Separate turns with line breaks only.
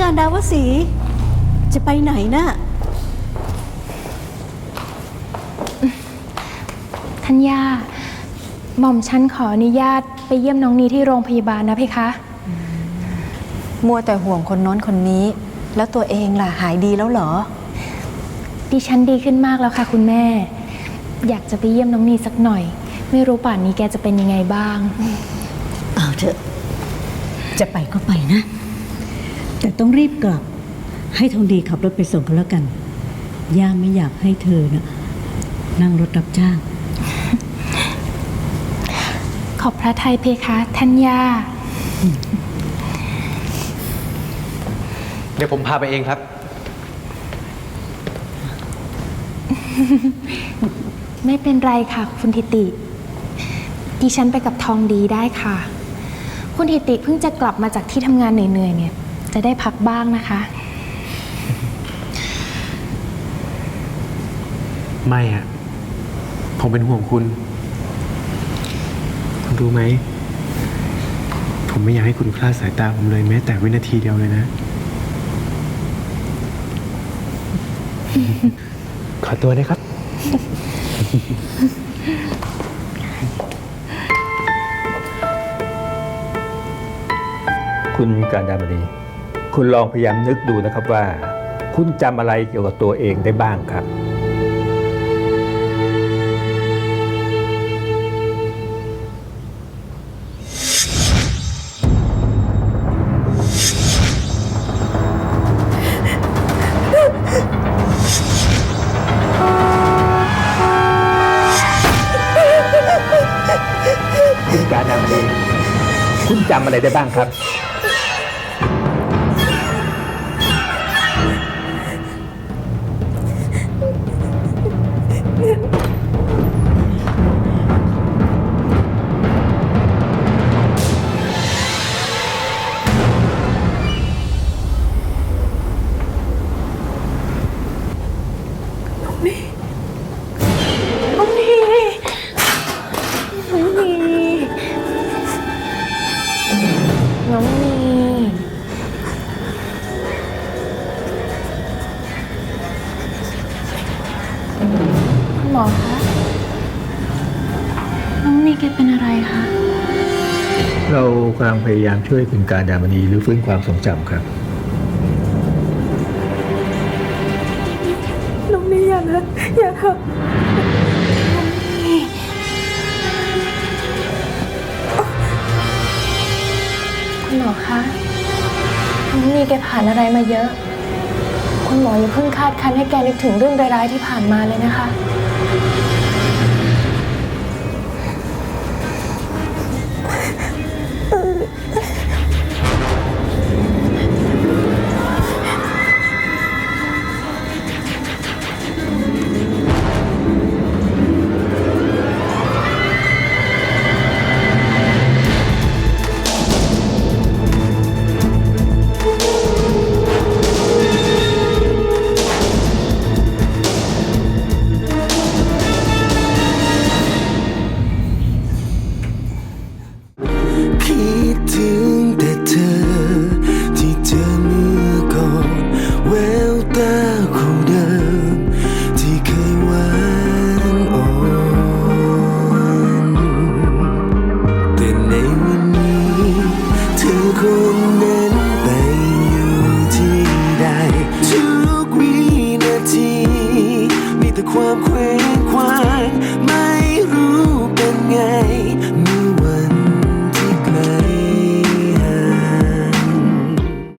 ดาวสีจะไปไหนน่ะ
ท่านย่าหม่อมฉันขออนุญาตไปเยี่ยมน้องนีที่โรงพยาบาลนะเพคะ
มัวแต่ห่วงคนโน้นคนนี้ แล้วตัวเองล่ะหายดีแล้วเหรอ
ดิฉันดีขึ้นมากแล้วค่ะ คุณแม่ อยากจะไปเยี่ยมน้องนีสักหน่อย ไม่รู้ป่านนี้แกจะเป็นยังไงบ้าง
เอาเถอะ จะไปก็ไปนะ แต่ต้องรีบกลับ ให้ทองดีขับรถไปส่งกันแล้วกัน ย่าไม่อยากให้เธอนะนั่งรถรับจ้าง
ขอบพระทัยเพคะท่านย่า
เดี๋ยวผมพาไปเองครับ
ไม่เป็นไรค่ะ คุณทิติ ดิฉันไปกับทองดีได้ค่ะ คุณทิติเพิ่งจะกลับมาจากที่ทำงานเหนื่อยๆเนี่ย จะได้พักบ้างนะคะ
ไม่อะผมเป็นห่วงคุณ คุณรู้ไหม ผมไม่อยากให้คุณคลาดสายตาผมเลยแม้แต่วินาทีเดียวเลยนะ ขอตัวนะครับ
คุณการดามณี คุณลองพยายามนึกดูนะครับว่า คุณจำอะไรเกี่ยวกับตัวเองได้บ้างครับ คุณการดามณีคุณจำอะไรได้บ้างครับ
น้องนีน้องนีน้องนีคุณหมอคะ น้องนีแกเป็นอะไรคะ
เรากำลังพยายามช่วยคุณการดามณีหรือฟื้นความทรงจำครับ
อย่าเถอะคุณหมอคะน้องนีแกผ่านอะไรมาเยอะ คุณหมออย่าเพิ่งคาดคันให้แกนึกถึงเรื่องร้ายๆที่ผ่านมาเลยนะคะ